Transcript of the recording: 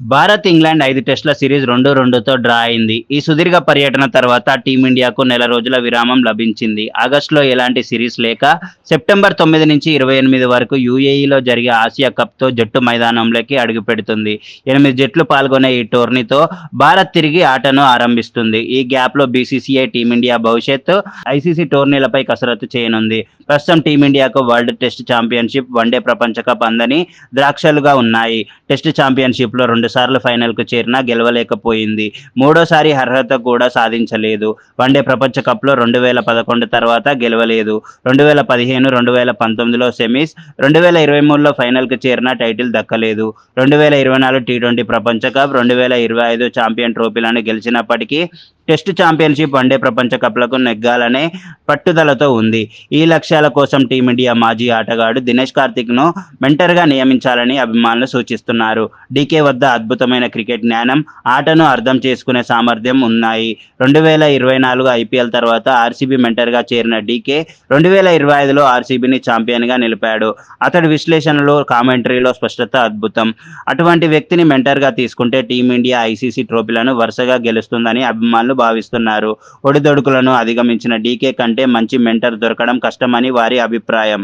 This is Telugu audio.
భారత్ ఇంగ్లాండ్ ఐదు టెస్టుల సిరీస్ రెండు రెండుతో డ్రా అయింది. ఈ సుదీర్ఘ పర్యటన తర్వాత టీమిండియాకు నెల రోజుల విరామం లభించింది. ఆగస్టులో ఎలాంటి సిరీస్ లేక సెప్టెంబర్ తొమ్మిది నుంచి ఇరవై ఎనిమిది వరకు యూఏఈలో జరిగే ఆసియా కప్తో జట్టు మైదానంలోకి అడుగుపెడుతుంది. ఎనిమిది జట్లు పాల్గొనే ఈ టోర్నీతో భారత్ తిరిగి ఆటను ఆరంభిస్తుంది. ఈ గ్యాప్లో బీసీసీఐ టీమిండియా భవిష్యత్తు ఐసీసీ టోర్నీలపై కసరత్తు చేయనుంది. ప్రస్తుతం టీమిండియాకు world test championship one day ప్రపంచ కప్ అందని ద్రాక్షలుగా ఉన్నాయి. టెస్ట్ ఛాంపియన్షిప్లో రెండు రెండుసార్లు ఫైనల్కు చేరినా గెలవలేకపోయింది. మూడోసారి అర్హత కూడా సాధించలేదు. వన్డే ప్రపంచ కప్లో రెండు వేల పదకొండు తర్వాత గెలవలేదు. రెండు వేల పదిహేను రెండు వేల పంతొమ్మిదిలో సెమీస్ రెండు వేల ఇరవై మూడులో ఫైనల్కు చేరిన టైటిల్ దక్కలేదు. రెండు వేల ఇరవై నాలుగు టీ ట్వంటీ ప్రపంచ కప్ రెండు వేల ఇరవై ఐదు ఛాంపియన్ ట్రోఫీలను గెలిచినప్పటికీ టెస్ట్ ఛాంపియన్షిప్ వన్డే ప్రపంచ కప్లకు నెగ్గాలనే పట్టుదలతో ఉంది. ఈ లక్ష్యాల కోసం టీమిండియా మాజీ ఆటగాడు దినేష్ కార్తిక్ను మెంటర్గా నియమించాలని అభిమానులు సూచిస్తున్నారు. డీకే వద్ద అద్భుతమైన క్రికెట్ జ్ఞానం ఆటను అర్థం చేసుకునే సామర్థ్యం ఉన్నాయి. రెండు వేల ఇరవై నాలుగు ఐపీఎల్ తర్వాత ఆర్సీబీ మెంటర్గా చేరిన డీకే రెండు వేల ఇరవై ఐదులో ఆర్సీబీని ఛాంపియన్గా నిలిపాడు. అతడి విశ్లేషణలో కామెంటరీలో స్పష్టత అద్భుతం. అటువంటి వ్యక్తిని మెంటర్గా తీసుకుంటే టీమిండియా ఐసీసీ ట్రోఫీలను వరుసగా గెలుస్తుందని అభిమానులు భావిస్తున్నారు. ఒడిదొడుకులను అధిగమించిన డీకే కంటే మంచి మెంటర్ దొరకడం కష్టమని వారి అభిప్రాయం.